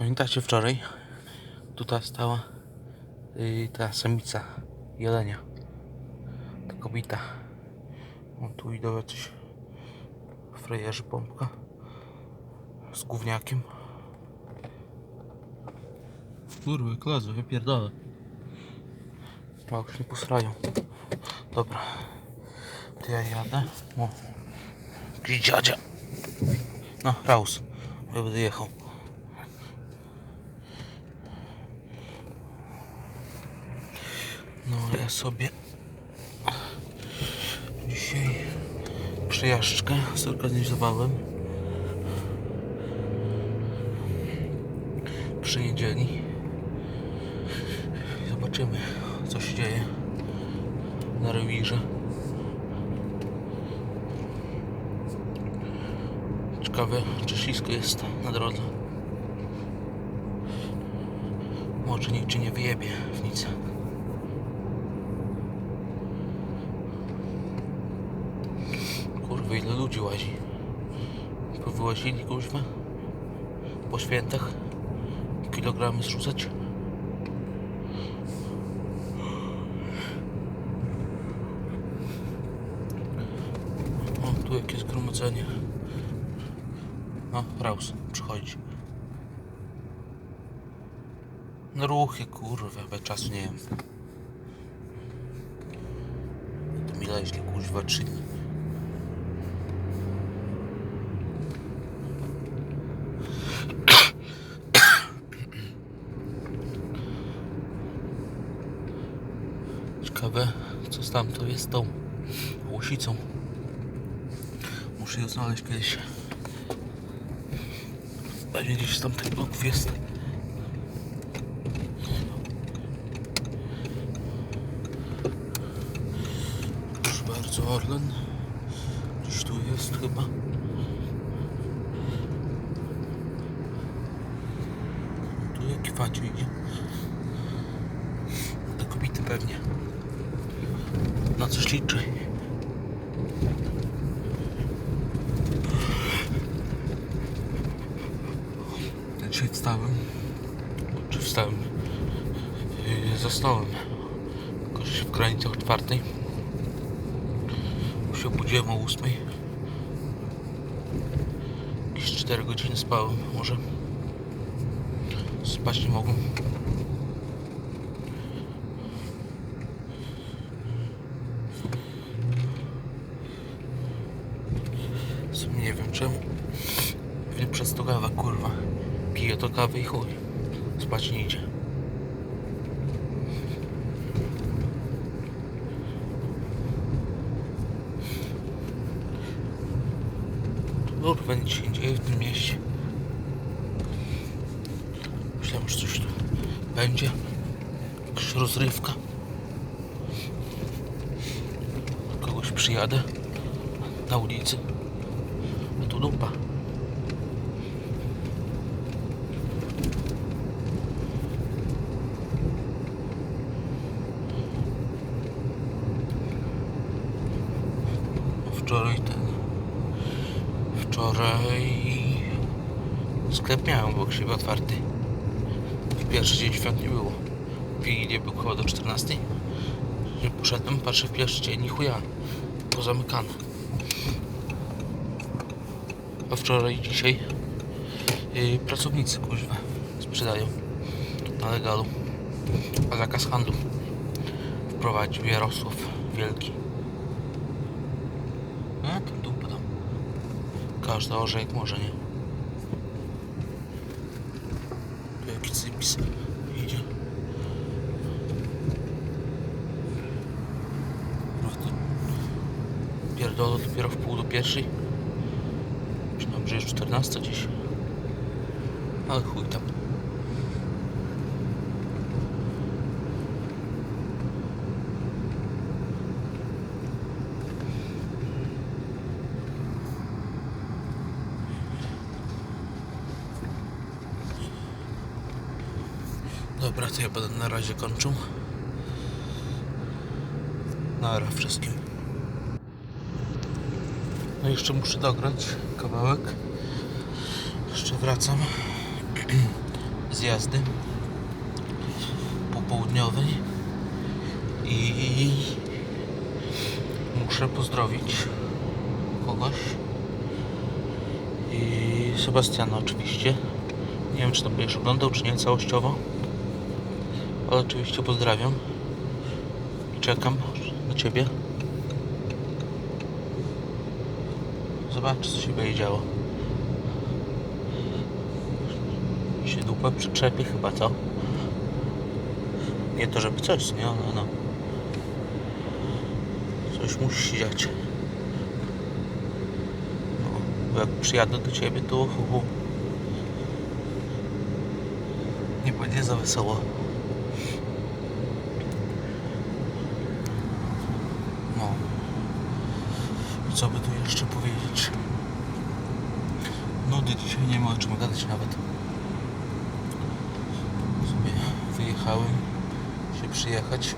Pamiętacie wczoraj? Tutaj stała yy, ta samica jelenia. Ta kobieta. O, tu idą jacyś frajerzy pompka z gówniakiem. Kurwy, klazy, wypierdolę. A już nie posrają. Dobra. To ja jadę. O. Jakiś dziadzia. No, raus. Ja będę jechał. No, ja sobie dzisiaj przejażdżkę zorganizowałem. Przy niedzieli. Zobaczymy, co się dzieje na rewirze. Ciekawe, czy ślisko jest na drodze. Może ci nie wyjebie w nic. Kurwa, ile ludzi łazi. Powyłazili kuźwa. Po świętach. Kilogramy zrzucać. O, tu jakieś zgromadzenie. No, Raus, przychodzi. No ruchy, kurwa, ja czasu nie wiem. To mi leźli, kurwa, trzy dni. Ciekawe, co z tamto jest tą łosicą. Muszę ją znaleźć kiedyś. Pewnie gdzieś z tamtych bloków jest. Proszę bardzo, Orlen. Gdzieś tu jest chyba. Tu jaki faciu idzie. Do pewnie. Na coś liczy. Dzisiaj wstałem. Czy wstałem? Zasnąłem. Jakoś w granicach czwartej. Już się obudziłem o ósmej. Jakieś 4 godziny spałem może. Spać nie mogłem. Sumie nie wiem czemu. Pewnie przez to kawa, kurwa. Piję to kawę i chuj. Spać nie idzie. Kurwa, nic się dzieje w tym mieście. Myślałem, że coś tu będzie. Jakaś rozrywka. Kogoś przyjadę na ulicy. A tu dupa. Wczoraj ten. Wczoraj sklep miałem obok siebie otwarty. Pierwszy dzień świąt nie było. Wigilię był chyba do 14. Nie poszedłem, patrzę w pierwszy dzień i chuja. Pozamykane. A wczoraj i dzisiaj yy, pracownicy kuźwa sprzedają na legalu. A zakaz handlu wprowadził Jarosław Wielki. A, tam dupa tam. Każdy orze jak może, nie? Tu jakiś cypis idzie. Prawda? Pierdolę dopiero w pół do pierwszej. Myślałem, że jest 14 dziś. Ale chuj tam. Dobra, to ja będę na razie kończył. Nara wszystkim. No jeszcze muszę dograć kawałek. Jeszcze wracam. z jazdy popołudniowej i muszę pozdrowić kogoś i Sebastiana oczywiście. Nie wiem, czy to będziesz oglądał, czy nie całościowo. Ale oczywiście pozdrawiam. I czekam na Ciebie. Zobacz, co się będzie działo. Się dupa przyczepi chyba, co? Nie to, żeby coś, nie? Ale no. Coś musi się dziać. No, jak przyjadę do Ciebie, to hu, hu. nie będzie za wesoło. No. Co by tu jeszcze powiedzieć? Nudy dzisiaj nie ma o czym gadać nawet. Sobie wyjechałem się przyjechać.